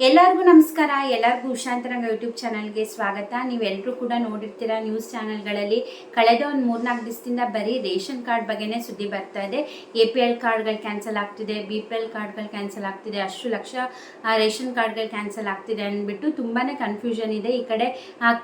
ಎಲ್ಲರಿಗೂ ನಮಸ್ಕಾರ. ಎಲ್ಲರಿಗೂ ಉಷಾಂತರಂಗ ಯೂಟ್ಯೂಬ್ ಚಾನಲ್ಗೆ ಸ್ವಾಗತ. ನೀವೆಲ್ಲರೂ ಕೂಡ ನೋಡಿರ್ತೀರ ನ್ಯೂಸ್ ಚಾನಲ್ಗಳಲ್ಲಿ ಕಳೆದ ಒಂದು ಮೂರ್ನಾಲ್ಕು ದಿವಸದಿಂದ ಬರೀ ರೇಷನ್ ಕಾರ್ಡ್ ಬಗ್ಗೆನೇ ಸುದ್ದಿ ಬರ್ತಾ ಇದೆ. ಎ ಪಿ ಎಲ್ ಕಾರ್ಡ್ಗಳು ಕ್ಯಾನ್ಸಲ್ ಆಗ್ತಿದೆ, ಬಿ ಪಿ ಎಲ್ ಕಾರ್ಡ್ಗಳು ಕ್ಯಾನ್ಸಲ್ ಆಗ್ತಿದೆ, ಅಷ್ಟು ಲಕ್ಷ ರೇಷನ್ ಕಾರ್ಡ್ಗಳು ಕ್ಯಾನ್ಸಲ್ ಆಗ್ತಿದೆ ಅಂದ್ಬಿಟ್ಟು ತುಂಬಾ ಕನ್ಫ್ಯೂಷನ್ ಇದೆ. ಈ ಕಡೆ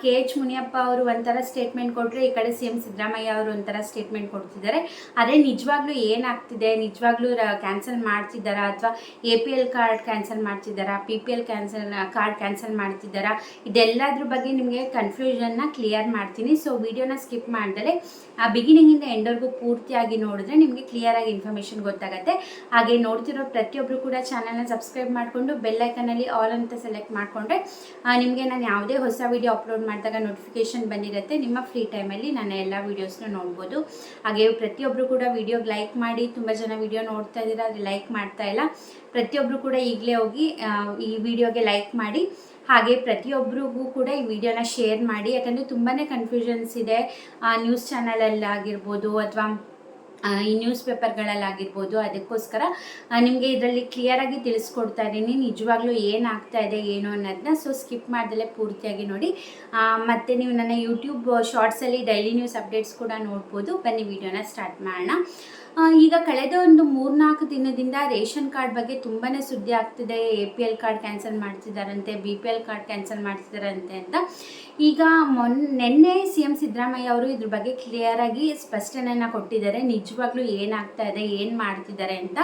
ಕೆ ಎಚ್ ಮುನಿಯಪ್ಪ ಅವರು ಒಂಥರ ಸ್ಟೇಟ್ಮೆಂಟ್ ಕೊಟ್ಟರೆ ಈ ಕಡೆ ಸಿ ಎಂ ಸಿದ್ದರಾಮಯ್ಯ ಅವರು ಒಂಥರ ಸ್ಟೇಟ್ಮೆಂಟ್ ಕೊಡ್ತಿದ್ದಾರೆ. ಅದೇ ನಿಜವಾಗ್ಲೂ ಏನಾಗ್ತಿದೆ? ನಿಜವಾಗ್ಲೂ ಕ್ಯಾನ್ಸಲ್ ಮಾಡ್ತಿದ್ದಾರಾ ಅಥವಾ A P L card cancel ಮಾಡ್ತಿದ್ದಾರಾ? P P L cancel card cancel ಮಾಡ್ತಿದ್ದಾರಾ? ಇದೆಲ್ಲದ್ರ ಬಗ್ಗೆ ನಿಮಗೆ ಕನ್ಫ್ಯೂಷನ್ನ ಕ್ಲಿಯರ್ ಮಾಡ್ತೀನಿ. ಸೊ ವಿಡಿಯೋನ ಸ್ಕಿಪ್ ಮಾಡ್ದಲೆ, ಆ ಬಿಗಿನಿಂಗಿಂದ ಎಂಡವರೆಗೂ ಪೂರ್ತಿಯಾಗಿ ನೋಡಿದ್ರೆ ನಿಮಗೆ ಕ್ಲಿಯರಾಗಿ ಇನ್ಫಾರ್ಮೇಷನ್ ಗೊತ್ತಾಗುತ್ತೆ. ಹಾಗೆ ನೋಡ್ತಿರೋ ಪ್ರತಿಯೊಬ್ಬರು ಕೂಡ ಚಾನಲ್ನ ಸಬ್ಸ್ಕ್ರೈಬ್ ಮಾಡಿಕೊಂಡು ಬೆಲ್ಲೈಕನಲ್ಲಿ ಆಲ್ ಅಂತ ಸೆಲೆಕ್ಟ್ ಮಾಡಿಕೊಂಡ್ರೆ ನಿಮಗೆ ನಾನು ಯಾವುದೇ ಹೊಸ ವಿಡಿಯೋ ಅಪ್ಲೋಡ್ ಮಾಡಿದಾಗ ನೋಟಿಫಿಕೇಶನ್ ಬಂದಿರುತ್ತೆ. ನಿಮ್ಮ ಫ್ರೀ ಟೈಮಲ್ಲಿ ನಾನು ಎಲ್ಲ ವೀಡಿಯೋಸ್ನ ನೋಡ್ಬೋದು. ಹಾಗೆ ಪ್ರತಿಯೊಬ್ಬರು ಕೂಡ ವಿಡಿಯೋಗೆ ಲೈಕ್ ಮಾಡಿ, ತುಂಬ ಜನ ವಿಡಿಯೋ ನೋಡ್ತಾ ಇದ್ದೀರಾ ಆದರೆ ಲೈಕ್ ಮಾಡ್ತಾ ಇಲ್ಲ. ಪ್ರತಿಯೊಬ್ಬರು ಕೂಡ ಈಗಲೇ ಹೋಗಿ ಈ ವಿಡಿಯೋಗೆ ಲೈಕ್ ಮಾಡಿ ಹಾಗೆ ಪ್ರತಿಯೊಬ್ಬರಿಗೂ ಕೂಡ ಈ ವಿಡಿಯೋನ ಶೇರ್ ಮಾಡಿ. ಯಾಕಂದರೆ ತುಂಬಾ ಕನ್ಫ್ಯೂಷನ್ಸ್ ಇದೆ. ನ್ಯೂಸ್ ಚಾನಲಲ್ಲಾಗಿರ್ಬೋದು ಅಥವಾ ಈ ನ್ಯೂಸ್ ಪೇಪರ್ಗಳಲ್ಲಾಗಿರ್ಬೋದು ಅದಕ್ಕೋಸ್ಕರ ನಿಮಗೆ ಇದರಲ್ಲಿ ಕ್ಲಿಯರಾಗಿ ತಿಳಿಸ್ಕೊಡ್ತಾ ಇದ್ದೀನಿ. ನಿಜವಾಗ್ಲೂ ಏನಾಗ್ತಾ ಇದೆ ಏನು ಅನ್ನೋದನ್ನ ಸೊ ಸ್ಕಿಪ್ ಮಾಡ್ದಲೇ ಪೂರ್ತಿಯಾಗಿ ನೋಡಿ. ಮತ್ತು ನೀವು ನನ್ನ ಯೂಟ್ಯೂಬ್ ಶಾರ್ಟ್ಸಲ್ಲಿ ಡೈಲಿ ನ್ಯೂಸ್ ಅಪ್ಡೇಟ್ಸ್ ಕೂಡ ನೋಡ್ಬೋದು. ಬನ್ನಿ ವಿಡಿಯೋನ ಸ್ಟಾರ್ಟ್ ಮಾಡೋಣ. ಆ, ಈಗ ಕಳೆದ ಒಂದು ಮೂರ್ನಾಲ್ಕು ದಿನದಿಂದ ರೇಷನ್ ಕಾರ್ಡ್ ಬಗ್ಗೆ ತುಂಬಾ ಸುದ್ದಿ ಆಗ್ತಿದೆ. A P L card cancel ಮಾಡ್ತಿದ್ದಾರಂತೆ B P L card cancel ಮಾಡ್ತಿದ್ದಾರಂತೆ ಅಂತ. ಈಗ ಮೊನ್, ನಿನ್ನೆ ಸಿ ಎಂ ಸಿದ್ದರಾಮಯ್ಯ ಅವರು ಇದ್ರ ಬಗ್ಗೆ ಕ್ಲಿಯರಾಗಿ ಸ್ಪಷ್ಟನೆಯನ್ನು ಕೊಟ್ಟಿದ್ದಾರೆ. ನಿಜವಾಗ್ಲೂ ಏನಾಗ್ತಾ ಇದೆ, ಏನು ಮಾಡ್ತಿದ್ದಾರೆ ಅಂತ.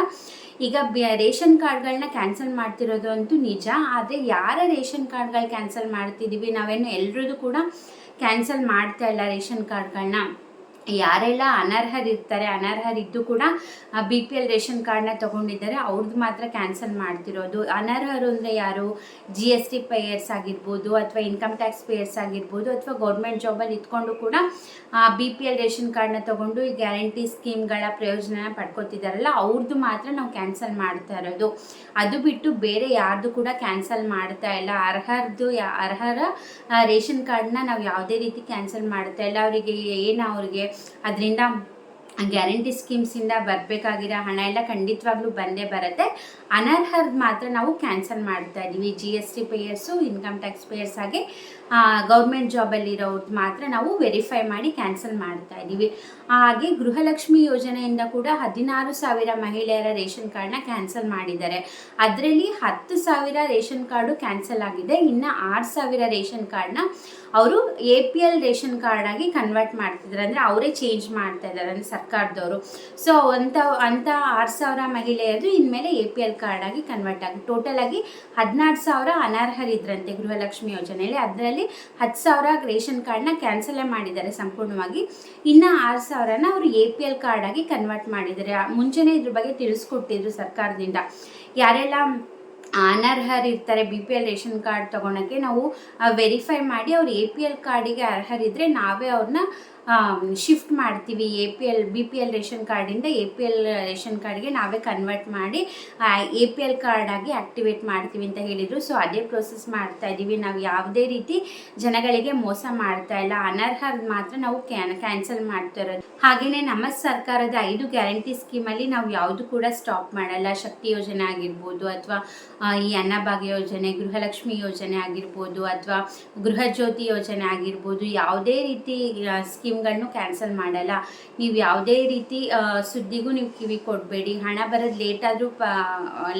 ಈಗ ರೇಷನ್ ಕಾರ್ಡ್ಗಳನ್ನ ಕ್ಯಾನ್ಸಲ್ ಮಾಡ್ತಿರೋದು ಅಂತೂ ನಿಜ. ಆದರೆ ಯಾರ ರೇಷನ್ ಕಾರ್ಡ್ಗಳು ಕ್ಯಾನ್ಸಲ್ ಮಾಡ್ತಿದ್ದೀವಿ ನಾವೇನು ಎಲ್ರದ್ದು ಕೂಡ ಕ್ಯಾನ್ಸಲ್ ಮಾಡ್ತಾ ಇಲ್ಲ ರೇಷನ್ ಕಾರ್ಡ್ಗಳನ್ನ ಯಾರೆಲ್ಲ ಅನರ್ಹರಿರ್ತಾರೆ, ಅನರ್ಹರಿದ್ದು ಕೂಡ ಬಿ ಪಿ ಎಲ್ ರೇಷನ್ ಕಾರ್ಡ್ನ ತೊಗೊಂಡಿದ್ದಾರೆ ಅವ್ರದ್ದು ಮಾತ್ರ ಕ್ಯಾನ್ಸಲ್ ಮಾಡ್ತಿರೋದು. ಅನರ್ಹರು ಅಂದರೆ ಯಾರು? ಜಿ ಎಸ್ ಟಿ ಪೇಯರ್ಸ್ ಆಗಿರ್ಬೋದು, ಅಥವಾ ಇನ್ಕಮ್ ಟ್ಯಾಕ್ಸ್ ಪೇಯರ್ಸ್ ಆಗಿರ್ಬೋದು, ಅಥವಾ ಗೌರ್ಮೆಂಟ್ ಜಾಬಲ್ಲಿ ಇದ್ಕೊಂಡು ಕೂಡ ಬಿ ಪಿ ಎಲ್ ರೇಷನ್ ಕಾರ್ಡ್ನ ತೊಗೊಂಡು ಈ ಗ್ಯಾರಂಟಿ ಸ್ಕೀಮ್ಗಳ ಪ್ರಯೋಜನ ಪಡ್ಕೊತಿದ್ದಾರಲ್ಲ ಅವ್ರದ್ದು ಮಾತ್ರ ನಾವು ಕ್ಯಾನ್ಸಲ್ ಮಾಡ್ತಾ ಇರೋದು. ಅದು ಬಿಟ್ಟು ಬೇರೆ ಯಾರ್ದು ಕೂಡ ಕ್ಯಾನ್ಸಲ್ ಮಾಡ್ತಾ ಇಲ್ಲ. ಅರ್ಹರದ್ದು ಅರ್ಹರ ರೇಷನ್ ಕಾರ್ಡ್ನ ನಾವು ಯಾವುದೇ ರೀತಿ ಕ್ಯಾನ್ಸಲ್ ಮಾಡ್ತಾ ಇಲ್ಲ. ಅವರಿಗೆ ಏನು ಅವ್ರಿಗೆ ಅದರಿಂದ ಗ್ಯಾರಂಟಿ ಸ್ಕೀಮ್ಸಿಂದ ಬರಬೇಕಾಗಿರೋ ಹಣ ಎಲ್ಲ ಖಂಡಿತವಾಗ್ಲೂ ಬಂದೇ ಬರುತ್ತೆ. ಅನರ್ಹರ್ದು ಮಾತ್ರ ನಾವು ಕ್ಯಾನ್ಸಲ್ ಮಾಡ್ತಾ ಇದ್ದೀವಿ. G S T payers income tax payers ಹಾಗೆ ಗೌರ್ಮೆಂಟ್ ಜಾಬಲ್ಲಿರೋದು ಮಾತ್ರ ನಾವು ವೆರಿಫೈ ಮಾಡಿ ಕ್ಯಾನ್ಸಲ್ ಮಾಡ್ತಾ ಇದ್ದೀವಿ. ಹಾಗೆ ಗೃಹಲಕ್ಷ್ಮಿ ಯೋಜನೆಯಿಂದ ಕೂಡ ಹದಿನಾರು ಸಾವಿರ ಮಹಿಳೆಯರ ರೇಷನ್ ಕಾರ್ಡ್ನ ಕ್ಯಾನ್ಸಲ್ ಮಾಡಿದ್ದಾರೆ. ಅದರಲ್ಲಿ ಹತ್ತು ಸಾವಿರ ರೇಷನ್ ಕಾರ್ಡು ಕ್ಯಾನ್ಸಲ್ ಆಗಿದೆ. ಇನ್ನು ಆರು ಸಾವಿರ ರೇಷನ್ ಕಾರ್ಡ್ನ ಅವರು A P L ration card ಆಗಿ ಕನ್ವರ್ಟ್ ಮಾಡ್ತಿದ್ದಾರೆ. ಅಂದರೆ ಅವರೇ ಚೇಂಜ್ ಮಾಡ್ತಾ ಇದ್ದಾರೆ ಅಂದರೆ ಸರ್ಕಾರದವರು. ಸೊ ಅಂಥ ಅಂಥ ಆರು ಸಾವಿರ ಮಹಿಳೆಯರು ಇನ್ಮೇಲೆ ಎ ಪಿ ಎಲ್ ಕಾರ್ಡ್ ಆಗಿ ಕನ್ವರ್ಟ್ ಆಗಿ ಟೋಟಲ್ ಆಗಿ ಹದಿನಾರು ಸಾವಿರ ಅನರ್ಹರಿದ್ರಂತೆ ಗೃಹಲಕ್ಷ್ಮಿ ಯೋಜನೆಯಲ್ಲಿ. ಅದರಲ್ಲಿ ಹತ್ತು ಸಾವಿರ ರೇಷನ್ ಕಾರ್ಡ್ನ ಕ್ಯಾನ್ಸಲೇ ಮಾಡಿದ್ದಾರೆ ಸಂಪೂರ್ಣವಾಗಿ. ಇನ್ನು ಆರು ಸಾವಿರನ ಅವರು ಎ ಪಿ ಎಲ್ ಕಾರ್ಡ್ ಆಗಿ ಕನ್ವರ್ಟ್ ಮಾಡಿದ್ದಾರೆ. ಮುಂಚೆನೆ ಮುಂಚೆನೇ ಇದ್ರ ಬಗ್ಗೆ ತಿಳಿಸ್ಕೊಟ್ಟಿದ್ರು ಸರ್ಕಾರದಿಂದ. ಯಾರೆಲ್ಲ ಅನರ್ಹರಿರ್ತಾರೆ B P L ration card ತೊಗೊಳಕ್ಕೆ ನಾವು ವೆರಿಫೈ ಮಾಡಿ ಅವ್ರು ಎ ಪಿ ಎಲ್ ಕಾರ್ಡಿಗೆ ಅರ್ಹರಿದ್ದರೆ ನಾವೇ ಅವ್ರನ್ನ ಶಿಫ್ಟ್ ಮಾಡ್ತೀವಿ A P L, B P L ration ಕಾರ್ಡಿಂದ ಎ ಪಿ ಎಲ್ ರೇಷನ್ ಕಾರ್ಡ್ಗೆ ನಾವೇ ಕನ್ವರ್ಟ್ ಮಾಡಿ ಎ ಪಿ ಎಲ್ ಕಾರ್ಡ್ ಆಗಿ ಆ್ಯಕ್ಟಿವೇಟ್ ಮಾಡ್ತೀವಿ ಅಂತ ಹೇಳಿದರು. ಸೊ ಅದೇ ಪ್ರೊಸೆಸ್ ಮಾಡ್ತಾ ಇದ್ದೀವಿ ನಾವು ಯಾವುದೇ ರೀತಿ ಜನಗಳಿಗೆ ಮೋಸ ಮಾಡ್ತಾ ಇಲ್ಲ. ಅನರ್ಹ ಮಾತ್ರ ನಾವು ಕ್ಯಾನ್ ಕ್ಯಾನ್ಸಲ್ ಮಾಡ್ತಾ ಇರೋದು. ಹಾಗೆಯೇ ನಮ್ಮ ಸರ್ಕಾರದ ಐದು ಗ್ಯಾರಂಟಿ ಸ್ಕೀಮಲ್ಲಿ ನಾವು ಯಾವುದು ಕೂಡ ಸ್ಟಾಪ್ ಮಾಡಲ್ಲ. ಶಕ್ತಿ ಯೋಜನೆ ಆಗಿರ್ಬೋದು ಅಥವಾ ಈ ಅನ್ನಭಾಗ್ಯ ಯೋಜನೆ, ಗೃಹಲಕ್ಷ್ಮಿ ಯೋಜನೆ ಆಗಿರ್ಬೋದು ಅಥವಾ ಗೃಹ ಜ್ಯೋತಿ ಯೋಜನೆ ಆಗಿರ್ಬೋದು, ಯಾವುದೇ ರೀತಿ ಸ್ಕೀಮ್ಗಳನ್ನು ಕ್ಯಾನ್ಸಲ್ ಮಾಡಲ್ಲ. ನೀವು ಯಾವುದೇ ರೀತಿ ಸುದ್ದಿಗೂ ನೀವು ಕಿವಿ ಕೊಡಬೇಡಿ. ಹಣ ಬರೋದು ಲೇಟ್ ಆದರೂ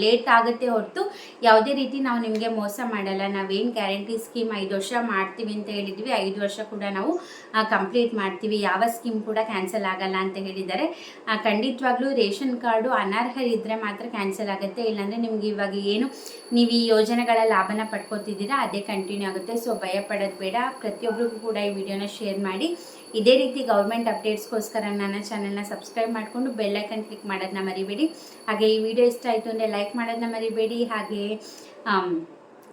ಲೇಟ್ ಆಗುತ್ತೆ ಹೊರತು ಯಾವುದೇ ರೀತಿ ನಾವು ನಿಮಗೆ ಮೋಸ ಮಾಡಲ್ಲ. ನಾವೇನು ಗ್ಯಾರಂಟಿ ಸ್ಕೀಮ್ ಐದು ವರ್ಷ ಮಾಡ್ತೀವಿ ಅಂತ ಹೇಳಿದ್ವಿ, ಐದು ವರ್ಷ ಕೂಡ ನಾವು ಕಂಪ್ಲೀಟ್ ಮಾಡ್ತೀವಿ. ಯಾವ ಸ್ಕೀಮ್ ಕೂಡ ಕ್ಯಾನ್ಸಲ್ ಆಗಲ್ಲ ಅಂತ ಹೇಳಿದ್ದಾರೆ. ಖಂಡಿತವಾಗ್ಲೂ ರೇಷನ್ ಕಾರ್ಡು ಅನರ್ಹರಿದ್ದರೆ ಮಾತ್ರ ಕ್ಯಾನ್ಸಲ್ ಆಗುತ್ತೆ. ಇಲ್ಲಾಂದರೆ ನಿಮ್ಗೆ ಇವಾಗ ಏನು, ನೀವು ಈ ಯೋಜನೆಗಳ ಲಾಭನ ಪಡ್ಕೋತಿದ್ದೀರಾ, ಅದೇ ಕಂಟಿನ್ಯೂ ಆಗುತ್ತೆ. ಸೊ ಭಯ ಪಡೋದು ಬೇಡ. ಪ್ರತಿಯೊಬ್ಬರಿಗೂ ಕೂಡ ಈ ವಿಡಿಯೋನ ಶೇರ್ ಮಾಡಿ. ಇದೇ ರೀತಿ ಗೌರ್ಮೆಂಟ್ ಅಪ್ಡೇಟ್ಸ್ಗೋಸ್ಕರ ನನ್ನ ಚಾನಲ್ನ ಸಬ್ಸ್ಕ್ರೈಬ್ ಮಾಡಿಕೊಂಡು ಬೆಲ್ಲೈಕನ್ ಕ್ಲಿಕ್ ಮಾಡೋದನ್ನ ಮರಿಬೇಡಿ. ಹಾಗೆ ಈ ವಿಡಿಯೋ ಇಷ್ಟ ಆಯಿತು ಅಂದರೆ ಲೈಕ್ ಮಾಡೋದನ್ನ ಮರಿಬೇಡಿ. ಹಾಗೆ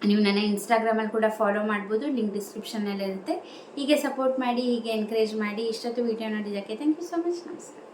ನೀವು ನನ್ನ ಇನ್ಸ್ಟಾಗ್ರಾಮಲ್ಲಿ ಕೂಡ ಫಾಲೋ ಮಾಡ್ಬೋದು. ಲಿಂಕ್ ಡಿಸ್ಕ್ರಿಪ್ಷನಲ್ಲಿರುತ್ತೆ ಹೀಗೆ ಸಪೋರ್ಟ್ ಮಾಡಿ, ಹೀಗೆ ಎನ್ಕರೇಜ್ ಮಾಡಿ, ಇಷ್ಟೊತ್ತು ವಿಡಿಯೋ ನೋಡಿದ್ದಕ್ಕೆ ಥ್ಯಾಂಕ್ ಯು ಸೊ ಮಚ್ ನಮಸ್ಕಾರ.